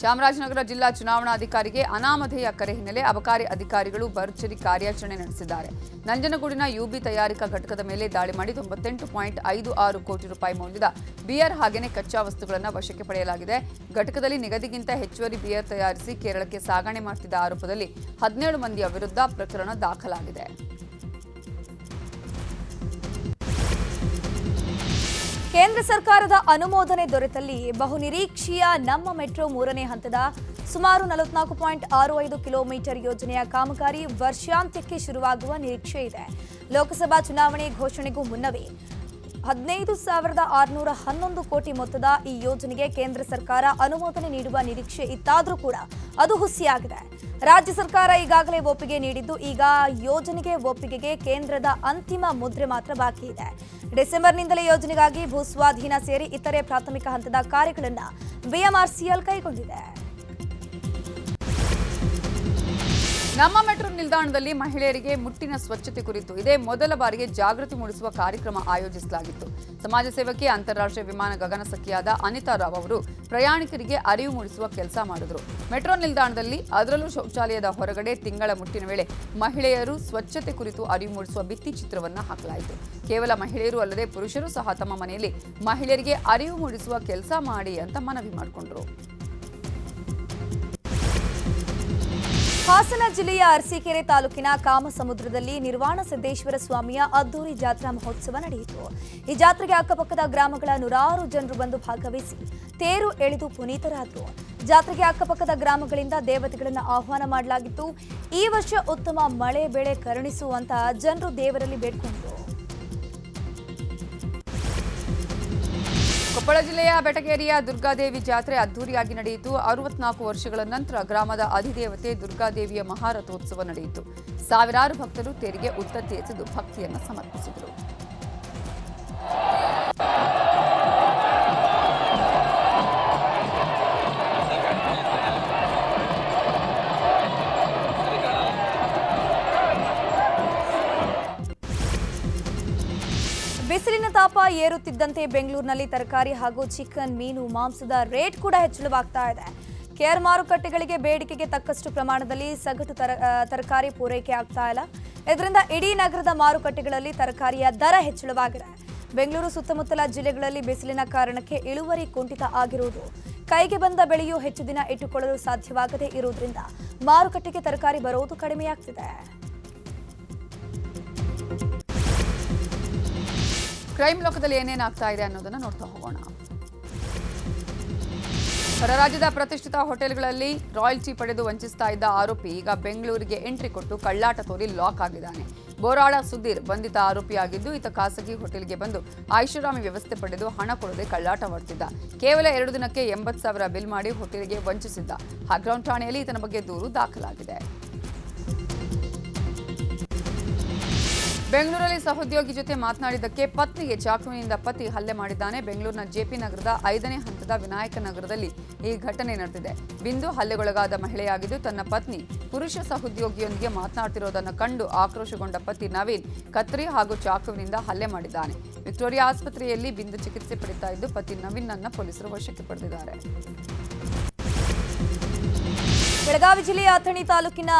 ಚಾಮರಾಜನಗರ ಜಿಲ್ಲಾ ಚುನಾವಣಾಧಿಕಾರಿಗೆ ಅನಾಮಧೇಯ ಕರೆ ಹಿನ್ನೆಲೆ ಅಬಕಾರಿ ಅಧಿಕಾರಿಗಳು ಭರ್ಜರಿ ಕಾರ್ಯಾಚರಣೆ ನಡೆಸಿದ್ದಾರೆ. ನಂಜನಗೂಡಿನ ಯುಬಿ ತಯಾರಿಕಾ ಘಟಕದ ಮೇಲೆ ದಾಳಿ ಮಾಡಿ ತೊಂಬತ್ತೆಂಟು ಪಾಯಿಂಟ್ ಐದು ಆರು ಕೋಟಿ ರೂಪಾಯಿ ಮೌಲ್ಯದ ಬಿಯರ್ ಹಾಗೆಯೇ ಕಚ್ಚಾ ವಸ್ತುಗಳನ್ನು ವಶಕ್ಕೆ ಪಡೆಯಲಾಗಿದೆ. ಘಟಕದಲ್ಲಿ ನಿಗದಿಗಿಂತ ಹೆಚ್ಚುವರಿ ಬಿಯರ್ ತಯಾರಿಸಿ ಕೇರಳಕ್ಕೆ ಸಾಗಣೆ ಮಾಡುತ್ತಿದ್ದ ಆರೋಪದಲ್ಲಿ ಹದಿನೇಳು ಮಂದಿಯ ವಿರುದ್ಧ ಪ್ರಕರಣ ದಾಖಲಾಗಿದೆ. ಕೇಂದ್ರ ಸರ್ಕಾರದ ಅನುಮೋದನೆ ದೊರೆತಲ್ಲಿ ಬಹುನಿರೀಕ್ಷೆಯ ನಮ್ಮ ಮೆಟ್ರೋ ಮೂರನೇ ಹಂತದ ಸುಮಾರು ನಲವತ್ನಾಲ್ಕು ಪಾಯಿಂಟ್ ಆರು ಐದು ಕಿಲೋಮೀಟರ್ ಯೋಜನೆಯ ಕಾಮಗಾರಿ ವರ್ಷಾಂತ್ಯಕ್ಕೆ ಶುರುವಾಗುವ ನಿರೀಕ್ಷೆ ಇದೆ. ಲೋಕಸಭಾ ಚುನಾವಣೆ ಘೋಷಣೆಗೂ ಮುನ್ನವೇ ಹದಿನೈದು ಸಾವಿರದ ಆರುನೂರ ಹನ್ನೊಂದು ಕೋಟಿ ಮೊತ್ತದ ಈ ಯೋಜನೆಗೆ ಕೇಂದ್ರ ಸರ್ಕಾರ ಅನುಮೋದನೆ ನೀಡುವ ನಿರೀಕ್ಷೆ ಇತ್ತಾದರೂ ಕೂಡ ಅದು ಹುಸಿಯಾಗಿದೆ. ರಾಜ್ಯ ಸರ್ಕಾರ ಈಗಾಗಲೇ ಒಪ್ಪಿಗೆ ನೀಡಿದ್ದು, ಈಗ ಯೋಜನೆಗೆ ಒಪ್ಪಿಗೆಗೆ ಕೇಂದ್ರದ ಅಂತಿಮ ಮುದ್ರೆ ಮಾತ್ರ ಬಾಕಿ ಇದೆ. ಡಿಸೆಂಬರ್ನಿಂದಲೇ ಯೋಜನೆಗಾಗಿ ಭೂಸ್ವಾಧೀನ ಸೇರಿ ಇತರೆ ಪ್ರಾಥಮಿಕ ಹಂತದ ಕಾರ್ಯಗಳನ್ನು ಬಿಎಂಆರ್ಸಿಎಲ್ ಕೈಗೊಂಡಿದೆ. ನಮ್ಮ ಮೆಟ್ರೋ ನಿಲ್ದಾಣದಲ್ಲಿ ಮಹಿಳೆಯರಿಗೆ ಮುಟ್ಟಿನ ಸ್ವಚ್ಛತೆ ಕುರಿತು ಇದೇ ಮೊದಲ ಬಾರಿಗೆ ಜಾಗೃತಿ ಮೂಡಿಸುವ ಕಾರ್ಯಕ್ರಮ ಆಯೋಜಿಸಲಾಗಿತ್ತು. ಸಮಾಜ ಸೇವಕಿ, ಅಂತಾರಾಷ್ಟ್ರೀಯ ವಿಮಾನ ಗಗನ ಸಖಿಯಾದ ಅನಿತಾ ರಾವ್ ಅವರು ಪ್ರಯಾಣಿಕರಿಗೆ ಅರಿವು ಮೂಡಿಸುವ ಕೆಲಸ ಮಾಡಿದರು. ಮೆಟ್ರೋ ನಿಲ್ದಾಣದಲ್ಲಿ ಅದರಲ್ಲೂ ಶೌಚಾಲಯದ ಹೊರಗಡೆ ತಿಂಗಳ ಮುಟ್ಟಿನ ವೇಳೆ ಮಹಿಳೆಯರು ಸ್ವಚ್ಛತೆ ಕುರಿತು ಅರಿವು ಮೂಡಿಸುವ ಭಿತ್ತಿ ಚಿತ್ರವನ್ನು ಹಾಕಲಾಯಿತು. ಕೇವಲ ಮಹಿಳೆಯರು ಅಲ್ಲದೆ ಪುರುಷರು ಸಹ ತಮ್ಮ ಮನೆಯಲ್ಲಿ ಮಹಿಳೆಯರಿಗೆ ಅರಿವು ಮೂಡಿಸುವ ಕೆಲಸ ಮಾಡಿ ಅಂತ ಮನವಿ ಮಾಡಿಕೊಂಡ್ರು. ಹಾಸನ ಜಿಲ್ಲೆಯ ಅರಸೀಕೆರೆ ತಾಲೂಕಿನ ಕಾಮಸಮುದ್ರದಲ್ಲಿ ನಿರ್ವಾಣ ಸಿದ್ದೇಶ್ವರ ಸ್ವಾಮಿಯ ಅದ್ದೂರಿ ಜಾತ್ರಾ ಮಹೋತ್ಸವ ನಡೆಯಿತು. ಈ ಜಾತ್ರೆಗೆ ಅಕ್ಕಪಕ್ಕದ ಗ್ರಾಮಗಳ ನೂರಾರು ಜನರು ಬಂದು ಭಾಗವಹಿಸಿ ತೇರು ಎಳೆದು ಪುನೀತರಾದರು. ಜಾತ್ರೆಗೆ ಅಕ್ಕಪಕ್ಕದ ಗ್ರಾಮಗಳಿಂದ ದೇವತೆಗಳನ್ನು ಆಹ್ವಾನ ಮಾಡಲಾಗಿತ್ತು. ಈ ವರ್ಷ ಉತ್ತಮ ಮಳೆ, ಬೆಳೆ ಕರುಣಿಸುವಂತಹ ಜನರು ದೇವರಲ್ಲಿ ಬೇಡ್ಕೊಂಡ್ರು ಕೊಪ್ಪಳ ಜಿಲ್ಲೆಯ ಬೆಟಗೇರಿಯ ದುರ್ಗಾದೇವಿ ಜಾತ್ರೆ ಅದ್ದೂರಿಯಾಗಿ ನಡೆಯಿತು. ಅರವತ್ನಾಲ್ಕು ವರ್ಷಗಳ ನಂತರ ಗ್ರಾಮದ ಅಧಿದೇವತೆ ದುರ್ಗಾದೇವಿಯ ಮಹಾರಥೋತ್ಸವ ನಡೆಯಿತು. ಸಾವಿರಾರು ಭಕ್ತರು ತೆರಿಗೆ ಉತ್ತತ್ತಿ ಎಸೆದು ಭಕ್ತಿಯನ್ನು ಸಮರ್ಪಿಸಿದರು. ಬಿಸಿಲಿನ ತಾಪ ಏರುತ್ತಿದ್ದಂತೆ ಬೆಂಗಳೂರಿನಲ್ಲಿ ತರಕಾರಿ ಹಾಗೂ ಚಿಕನ್ ಮೀನು ಮಾಂಸದ ರೇಟ್ ಕೂಡ ಹೆಚ್ಚಳವಾಗ್ತಾ ಇದೆ. ಕೇರ್ ಮಾರುಕಟ್ಟೆಗಳಿಗೆ ಬೇಡಿಕೆಗೆ ತಕ್ಕಷ್ಟು ಪ್ರಮಾಣದಲ್ಲಿ ಸಗಟು ತರ ತರಕಾರಿ ಪೂರೈಕೆ ಆಗ್ತಾ ಇಲ್ಲ. ಇದರಿಂದ ಇಡೀ ನಗರದ ಮಾರುಕಟ್ಟೆಗಳಲ್ಲಿ ತರಕಾರಿಯ ದರ ಹೆಚ್ಚಳವಾಗಿದೆ. ಬೆಂಗಳೂರು ಸುತ್ತಮುತ್ತಲ ಜಿಲ್ಲೆಗಳಲ್ಲಿ ಬಿಸಿಲಿನ ಕಾರಣಕ್ಕೆ ಇಳುವರಿ ಕುಂಠಿತ ಆಗಿರುವುದು. ಕೈಗೆ ಬಂದ ಬೆಳೆಯೂ ಹೆಚ್ಚು ದಿನ ಇಟ್ಟುಕೊಳ್ಳಲು ಸಾಧ್ಯವಾಗದೇ ಇರುವುದರಿಂದ ಮಾರುಕಟ್ಟೆಗೆ ತರಕಾರಿ ಬರುವುದು ಕಡಿಮೆಯಾಗ್ತಿದೆ. ಕ್ರೈಮ್ ಲೋಕದಲ್ಲಿ ಏನೇನಾಗ್ತಾ ಇದೆ ಅನ್ನೋದನ್ನು ನೋಡ್ತಾ ಹೋಗೋಣ. ಹೊರ ರಾಜ್ಯದ ಪ್ರತಿಷ್ಠಿತ ಹೋಟೆಲ್ಗಳಲ್ಲಿ ರಾಯಲ್ಟಿ ಪಡೆದು ವಂಚಿಸ್ತಾ ಇದ್ದ ಆರೋಪಿ ಈಗ ಬೆಂಗಳೂರಿಗೆ ಎಂಟ್ರಿ ಕೊಟ್ಟು ಕಳ್ಳಾಟ ತೋರಿ ಲಾಕ್ ಆಗಿದ್ದಾನೆ. ಬೋರಾಳ ಸುಧೀರ್ ಬಂಧಿತ ಆರೋಪಿಯಾಗಿದ್ದು ಈತ ಖಾಸಗಿ ಹೋಟೆಲ್ಗೆ ಬಂದು ಐಷಾರಾಮಿ ವ್ಯವಸ್ಥೆ ಪಡೆದು ಹಣ ಕೊಡದೆ ಕಳ್ಳಾಟ ಮಾಡ್ತಿದ್ದ ಕೇವಲ ಎರಡು ದಿನಕ್ಕೆ ಎಂಬತ್ತು ಸಾವಿರ ಬಿಲ್ ಮಾಡಿ ಹೋಟೆಲ್ಗೆ ವಂಚಿಸಿದ್ದ. ಹಗ್ರೌಂಡ್ ಠಾಣೆಯಲ್ಲಿ ಈತನ ಬಗ್ಗೆ ದೂರು ದಾಖಲಾಗಿದೆ. ಬೆಂಗಳೂರಲ್ಲಿ ಸಹೋದ್ಯೋಗಿ ಜೊತೆ ಮಾತನಾಡಿದ್ದಕ್ಕೆ ಪತ್ನಿಗೆ ಚಾಕುವಿನಿಂದ ಪತಿ ಹಲ್ಲೆ ಮಾಡಿದ್ದಾನೆ. ಬೆಂಗಳೂರಿನ ಜೆಪಿ ನಗರದ ಐದನೇ ಹಂತದ ವಿನಾಯಕ ನಗರದಲ್ಲಿ ಈ ಘಟನೆ ನಡೆದಿದೆ. ಬಿಂದು ಹಲ್ಲೆಗೊಳಗಾದ ಮಹಿಳೆಯಾಗಿದ್ದು ತನ್ನ ಪತ್ನಿ ಪುರುಷ ಸಹೋದ್ಯೋಗಿಯೊಂದಿಗೆ ಮಾತನಾಡ್ತಿರೋದನ್ನು ಕಂಡು ಆಕ್ರೋಶಗೊಂಡ ಪತಿ ನವೀನ್ ಕತ್ರಿ ಹಾಗೂ ಚಾಕುವಿನಿಂದ ಹಲ್ಲೆ ಮಾಡಿದ್ದಾನೆ. ವಿಕ್ಟೋರಿಯಾ ಆಸ್ಪತ್ರೆಯಲ್ಲಿ ಬಿಂದು ಚಿಕಿತ್ಸೆ ಪಡಿತಾ ಇದ್ದು ಪತಿ ನವೀನ್ನನ್ನ ಪೊಲೀಸರು ವಶಕ್ಕೆ ಪಡೆದಿದ್ದಾರೆ. ಬೆಳಗಾವಿ ಜಿಲ್ಲೆಯ ಅಥಣಿ ತಾಲೂಕಿನ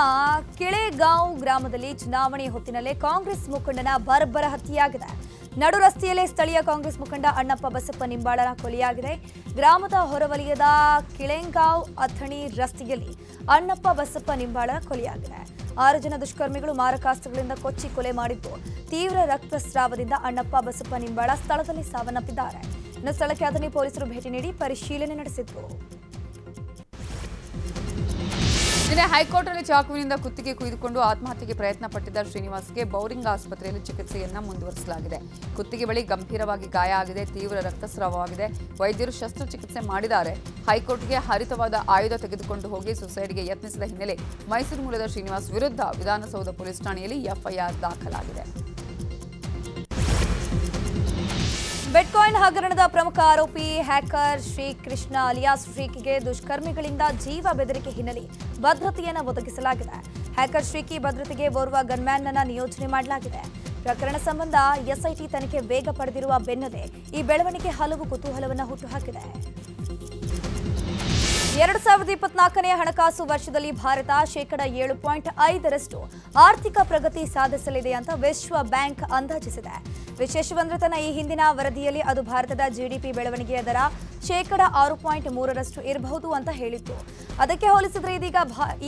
ಕೆಳೆಗಾಂವ್ ಗ್ರಾಮದಲ್ಲಿ ಚುನಾವಣೆ ಹೊತ್ತಿನಲ್ಲೇ ಕಾಂಗ್ರೆಸ್ ಮುಖಂಡನ ಬರ್ಬರ ಹತ್ಯೆಯಾಗಿದೆ. ನಡು ರಸ್ತೆಯಲ್ಲೇ ಸ್ಥಳೀಯ ಕಾಂಗ್ರೆಸ್ ಮುಖಂಡ ಅಣ್ಣಪ್ಪ ಬಸಪ್ಪ ನಿಂಬಾಳನ ಕೊಲೆಯಾಗಿದೆ. ಗ್ರಾಮದ ಹೊರವಲಯದ ಕಿಳೆಂಗಾವ್ ಅಥಣಿ ರಸ್ತೆಯಲ್ಲಿ ಅಣ್ಣಪ್ಪ ಬಸಪ್ಪ ನಿಂಬಾಳ ಕೊಲೆಯಾಗಿದೆ. ಆರು ಜನ ದುಷ್ಕರ್ಮಿಗಳು ಮಾರಕಾಸ್ತ್ರಗಳಿಂದ ಕೊಚ್ಚಿ ಕೊಲೆ ಮಾಡಿದ್ದು, ತೀವ್ರ ರಕ್ತಸ್ರಾವದಿಂದ ಅಣ್ಣಪ್ಪ ಬಸಪ್ಪ ನಿಂಬಾಳ ಸ್ಥಳದಲ್ಲಿ ಸಾವನ್ನಪ್ಪಿದ್ದಾರೆ. ಸ್ಥಳಕ್ಕೆ ಅಥಣಿ ಪೊಲೀಸರು ಭೇಟಿ ನೀಡಿ ಪರಿಶೀಲನೆ ನಡೆಸಿದ್ರು. ನಿನ್ನೆ ಹೈಕೋರ್ಟ್ನಲ್ಲಿ ಚಾಕುವಿನಿಂದ ಕುತ್ತಿಗೆ ಕುಯ್ದುಕೊಂಡು ಆತ್ಮಹತ್ಯೆಗೆ ಪ್ರಯತ್ನ ಪಟ್ಟಿದ್ದ ಶ್ರೀನಿವಾಸ್ಗೆ ಬೌರಿಂಗ್ ಆಸ್ಪತ್ರೆಯಲ್ಲಿ ಚಿಕಿತ್ಸೆಯನ್ನ ಮುಂದುವರಿಸಲಾಗಿದೆ. ಕುತ್ತಿಗೆ ಬಳಿ ಗಂಭೀರವಾಗಿ ಗಾಯ ಆಗಿದೆ, ತೀವ್ರ ರಕ್ತಸ್ರಾವವಾಗಿದೆ. ವೈದ್ಯರು ಶಸ್ತ್ರಚಿಕಿತ್ಸೆ ಮಾಡಿದ್ದಾರೆ. ಹೈಕೋರ್ಟ್ಗೆ ಹರಿತವಾದ ಆಯುಧ ತೆಗೆದುಕೊಂಡು ಹೋಗಿ ಸುಸೈಡ್ಗೆ ಯತ್ನಿಸಿದ ಹಿನ್ನೆಲೆ ಮೈಸೂರು ಮೂಲದ ಶ್ರೀನಿವಾಸ್ ವಿರುದ್ಧ ವಿಧಾನಸೌಧ ಪೊಲೀಸ್ ಠಾಣೆಯಲ್ಲಿ ಎಫ್ಐಆರ್ ದಾಖಲಾಗಿದೆ. ಬಿಟ್ಕಾಯಿನ್ ಹಗರಣದ ಪ್ರಮುಖ ಆರೋಪಿ ಹ್ಯಾಕರ್ ಶ್ರೀಕೃಷ್ಣ ಅಲಿಯಾಸ್ ಶ್ರೀಕಿಗೆ ದುಷ್ಕರ್ಮಿಗಳಿಂದ ಜೀವ ಬೆದರಿಕೆ ಹಿನ್ನೆಲೆ ಭದ್ರತೆಯನ್ನು ಒದಗಿಸಲಾಗಿದೆ. ಹ್ಯಾಕರ್ ಶ್ರೀಕಿ ಭದ್ರತೆಗೆ ಓರ್ವ ಗನ್ಮ್ಯಾನ್ ಅನ್ನ ನಿಯೋಜನೆ ಮಾಡಲಾಗಿದೆ. ಪ್ರಕರಣ ಸಂಬಂಧ ಎಸ್ಐಟಿ ತನಿಖೆ ವೇಗ ಪಡೆದಿರುವ ಬೆನ್ನಲ್ಲೇ ಈ ಬೆಳವಣಿಗೆ ಹಲವು ಕುತೂಹಲವನ್ನು ಹುಟ್ಟುಹಾಕಿದೆ ಎರಡು ಸಾವಿರದ ಇಪ್ಪತ್ನಾಲ್ಕನೇ ಹಣಕಾಸು ವರ್ಷದಲ್ಲಿ ಭಾರತ ಶೇಕಡ ಏಳು ಪಾಯಿಂಟ್ ಐದರಷ್ಟು ಆರ್ಥಿಕ ಪ್ರಗತಿ ಸಾಧಿಸಲಿದೆ ಅಂತ ವಿಶ್ವ ಬ್ಯಾಂಕ್ ಅಂದಾಜಿಸಿದೆ. ವಿಶೇಷವೆಂದರೆ ತನ್ನ ಈ ಹಿಂದಿನ ವರದಿಯಲ್ಲಿ ಅದು ಭಾರತದ ಜಿಡಿಪಿ ಬೆಳವಣಿಗೆಯ ದರ ಶೇಕಡ ಆರು ಪಾಯಿಂಟ್ ಮೂರರಷ್ಟು ಇರಬಹುದು ಅಂತ ಹೇಳಿತ್ತು. ಅದಕ್ಕೆ ಹೋಲಿಸಿದರೆ ಇದೀಗ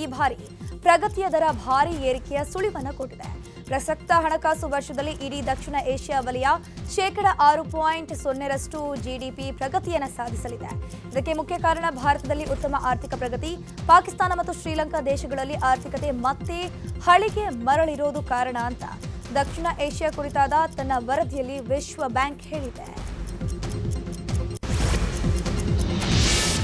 ಈ ಬಾರಿ ಪ್ರಗತಿಯ ದರ ಭಾರಿ ಏರಿಕೆಯ ಸುಳಿವನ್ನು ಕೊಟ್ಟಿದೆ. ಪ್ರಸಕ್ತ ಹಣಕಾಸು ವರ್ಷದಲ್ಲಿ ಇಡೀ ದಕ್ಷಿಣ ಏಷ್ಯಾ ವಲಯ ಶೇಕಡ ಆರು ಪಾಯಿಂಟ್ ಸೊನ್ನೆರಷ್ಟು ಜಿಡಿಪಿ ಪ್ರಗತಿಯನ್ನು ಸಾಧಿಸಲಿದೆ. ಇದಕ್ಕೆ ಮುಖ್ಯ ಕಾರಣ ಭಾರತದಲ್ಲಿ ಉತ್ತಮ ಆರ್ಥಿಕ ಪ್ರಗತಿ, ಪಾಕಿಸ್ತಾನ ಮತ್ತು ಶ್ರೀಲಂಕಾ ದೇಶಗಳಲ್ಲಿ ಆರ್ಥಿಕತೆ ಮತ್ತೆ ಹಳಿಗೆ ಮರಳಿರೋದು ಕಾರಣ ಅಂತ ದಕ್ಷಿಣ ಏಷ್ಯಾ ಕುರಿತಾದ ತನ್ನ ವರದಿಯಲ್ಲಿ ವಿಶ್ವ ಬ್ಯಾಂಕ್ ಹೇಳಿದೆ.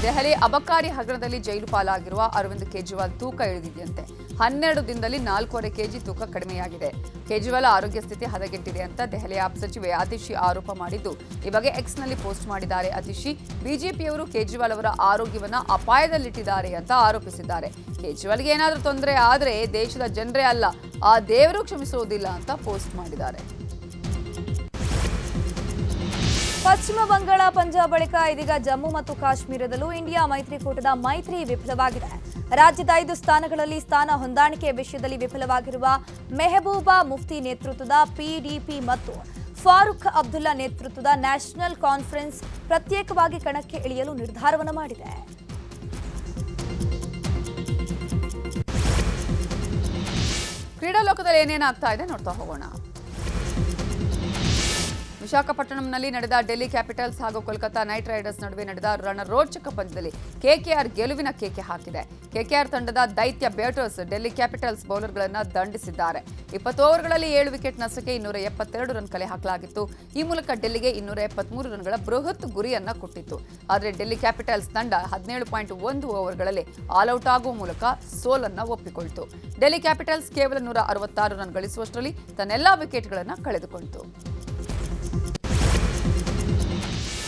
ದೆಹಲಿ ಅಬಕಾರಿ ಹಗರಣದಲ್ಲಿ ಜೈಲು ಪಾಲಾಗಿರುವ ಅರವಿಂದ್ ಕೇಜ್ರಿವಾಲ್ ತೂಕ ಇಳಿದಿದೆಯಂತೆ. ಹನ್ನೆರಡು ದಿನದಲ್ಲಿ ನಾಲ್ಕೂವರೆ ಕೆಜಿ ತೂಕ ಕಡಿಮೆಯಾಗಿದೆ. ಕೇಜ್ರಿವಾಲ್ ಆರೋಗ್ಯ ಸ್ಥಿತಿ ಹದಗೆಟ್ಟಿದೆ ಅಂತ ದೆಹಲಿ ಆಪ್ ಸಚಿವೆ ಅತಿಶಿ ಆರೋಪ ಮಾಡಿದ್ದು, ಈ ಬಗ್ಗೆ ಎಕ್ಸ್ನಲ್ಲಿ ಪೋಸ್ಟ್ ಮಾಡಿದ್ದಾರೆ ಅತಿಶಿ ಬಿಜೆಪಿಯವರು ಕೇಜ್ರಿವಾಲ್ ಅವರ ಆರೋಗ್ಯವನ್ನ ಅಪಾಯದಲ್ಲಿಟ್ಟಿದ್ದಾರೆ ಅಂತ ಆರೋಪಿಸಿದ್ದಾರೆ. ಕೇಜ್ರಿವಾಲ್ಗೆ ಏನಾದರೂ ತೊಂದರೆ ಆದರೆ ದೇಶದ ಜನರೇ ಅಲ್ಲ, ಆ ದೇವರು ಕ್ಷಮಿಸುವುದಿಲ್ಲ ಅಂತ ಪೋಸ್ಟ್ ಮಾಡಿದ್ದಾರೆ. ಪಶ್ಚಿಮ ಬಂಗಾಳ, ಪಂಜಾಬ್ ಬಳಿಕ ಇದೀಗ ಜಮ್ಮು ಮತ್ತು ಕಾಶ್ಮೀರದಲ್ಲೂ ಇಂಡಿಯಾ ಮೈತ್ರಿಕೂಟದ ಮೈತ್ರಿ ವಿಫಲವಾಗಿದೆ. ರಾಜ್ಯದ ಐದು ಸ್ಥಾನಗಳಲ್ಲಿ ಸ್ಥಾನ ಹೊಂದಾಣಿಕೆ ವಿಷಯದಲ್ಲಿ ವಿಫಲವಾಗಿರುವ ಮೆಹಬೂಬಾ ಮುಫ್ತಿ ನೇತೃತ್ವದ ಪಿಡಿಪಿ ಮತ್ತು ಫಾರೂಕ್ ಅಬ್ದುಲ್ಲಾ ನೇತೃತ್ವದ ನ್ಯಾಷನಲ್ ಕಾನ್ಫರೆನ್ಸ್ ಪ್ರತ್ಯೇಕವಾಗಿ ಕಣಕ್ಕೆ ಇಳಿಯಲು ನಿರ್ಧಾರವನ್ನು ಮಾಡಿದೆ. ಕ್ರೀಡಾ ಲೋಕದಲ್ಲಿ ಏನೇನಾಗ್ತಾ ಇದೆ ನೋಡ್ತಾ ಹೋಗೋಣ. ವಿಶಾಖಪಟ್ಟಣಂನಲ್ಲಿ ನಡೆದ ಡೆಲ್ಲಿ ಕ್ಯಾಪಿಟಲ್ಸ್ ಹಾಗೂ ಕೋಲ್ಕತ್ತಾ ನೈಟ್ ರೈಡರ್ಸ್ ನಡುವೆ ನಡೆದ ರಣ ರೋಚಕ ಪಂದ್ಯದಲ್ಲಿ ಕೆಕೆಆರ್ ಗೆಲುವಿನ ಕೇಕೆ ಹಾಕಿದೆ. ಕೆಕೆಆರ್ ತಂಡದ ದೈತ್ಯ ಬ್ಯಾಟರ್ಸ್ ಡೆಲ್ಲಿ ಕ್ಯಾಪಿಟಲ್ಸ್ ಬೌಲರ್ಗಳನ್ನು ದಂಡಿಸಿದ್ದಾರೆ. ಇಪ್ಪತ್ತು ಓವರ್ಗಳಲ್ಲಿ ಏಳು ವಿಕೆಟ್ ನಷ್ಟಕ್ಕೆ ಇನ್ನೂರ ಎಪ್ಪತ್ತೆರಡು ರನ್ ಕಲೆ ಹಾಕಲಾಗಿತ್ತು. ಈ ಮೂಲಕ ಡೆಲ್ಲಿಗೆ ಇನ್ನೂರ ಎಪ್ಪತ್ಮೂರು ರನ್ಗಳ ಬೃಹತ್ ಗುರಿಯನ್ನ ಕೊಟ್ಟಿತ್ತು. ಆದರೆ ಡೆಲ್ಲಿ ಕ್ಯಾಪಿಟಲ್ಸ್ ತಂಡ ಹದಿನೇಳು ಪಾಯಿಂಟ್ ಒಂದು ಓವರ್ಗಳಲ್ಲಿ ಆಲ್ಔಟ್ ಆಗುವ ಮೂಲಕ ಸೋಲನ್ನ ಒಪ್ಪಿಕೊಳ್ತು. ಡೆಲ್ಲಿ ಕ್ಯಾಪಿಟಲ್ಸ್ ಕೇವಲ ನೂರ ಅರವತ್ತಾರು ರನ್ ಗಳಿಸುವಷ್ಟರಲ್ಲಿ ತನ್ನೆಲ್ಲಾ ವಿಕೆಟ್ಗಳನ್ನು ಕಳೆದುಕೊಂಡಿತು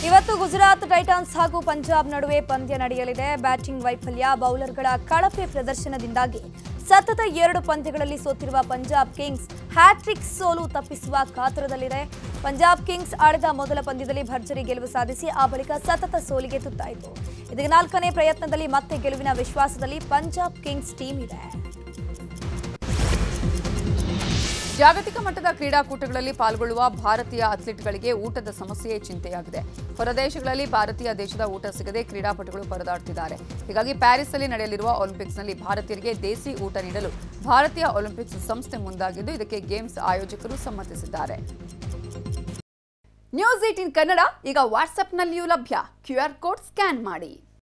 ಇವತ್ತು ಗುಜರಾತ್ ಟೈಟಾನ್ಸ್ ಹಾಗೂ ಪಂಜಾಬ್ ನಡುವೆ ಪಂದ್ಯ ನಡೆಯಲಿದೆ. ಬ್ಯಾಟಿಂಗ್ ವೈಫಲ್ಯ, ಬೌಲರ್ಗಳ ಕಳಪೆ ಪ್ರದರ್ಶನದಿಂದಾಗಿ ಸತತ ಎರಡು ಪಂದ್ಯಗಳಲ್ಲಿ ಸೋತಿರುವ ಪಂಜಾಬ್ ಕಿಂಗ್ಸ್ ಹ್ಯಾಟ್ರಿಕ್ ಸೋಲು ತಪ್ಪಿಸುವ ಕಾತರದಲ್ಲಿದೆ. ಪಂಜಾಬ್ ಕಿಂಗ್ಸ್ ಆಡಿದ ಮೊದಲ ಪಂದ್ಯದಲ್ಲಿ ಭರ್ಜರಿ ಗೆಲುವು ಸಾಧಿಸಿ ಆ ಬಳಿಕ ಸತತ ಸೋಲಿಗೆ ತುತ್ತಾಯಿತು. ಇದೀಗ ನಾಲ್ಕನೇ ಪ್ರಯತ್ನದಲ್ಲಿ ಮತ್ತೆ ಗೆಲುವಿನ ವಿಶ್ವಾಸದಲ್ಲಿ ಪಂಜಾಬ್ ಕಿಂಗ್ಸ್ ಟೀಮ್ ಇದೆ. ಜಾಗತಿಕ ಮಟ್ಟದ ಕ್ರೀಡಾಕೂಟಗಳಲ್ಲಿ ಪಾಲ್ಗೊಳ್ಳುವ ಭಾರತೀಯ ಅಥ್ಲೀಟ್ಗಳಿಗೆ ಊಟದ ಸಮಸ್ಯೆಯೇ ಚಿಂತೆಯಾಗಿದೆ. ಹೊರದೇಶಗಳಲ್ಲಿ ಭಾರತೀಯ ದೇಶದ ಊಟ ಸಿಗದೆ ಕ್ರೀಡಾಪಟುಗಳು ಪರದಾಡ್ತಿದ್ದಾರೆ. ಹೀಗಾಗಿ ಪ್ಯಾರಿಸ್ನಲ್ಲಿ ನಡೆಯಲಿರುವ ಒಲಿಂಪಿಕ್ಸ್ನಲ್ಲಿ ಭಾರತೀಯರಿಗೆ ದೇಸಿ ಊಟ ನೀಡಲು ಭಾರತೀಯ ಒಲಿಂಪಿಕ್ಸ್ ಸಂಸ್ಥೆ ಮುಂದಾಗಿದ್ದು, ಇದಕ್ಕೆ ಗೇಮ್ಸ್ ಆಯೋಜಕರು ಸಮ್ಮತಿಸಿದ್ದಾರೆ. ನ್ಯೂಸ್ ಏಟಿನ್ ಕನ್ನಡ, ಈಗ ವಾಟ್ಸ್ಆಪ್ನಲ್ಲಿಯೂ ಲಭ್ಯ. ಕ್ಯೂ ಆರ್ ಕೋಡ್ ಸ್ಕ್ಯಾನ್ ಮಾಡಿ.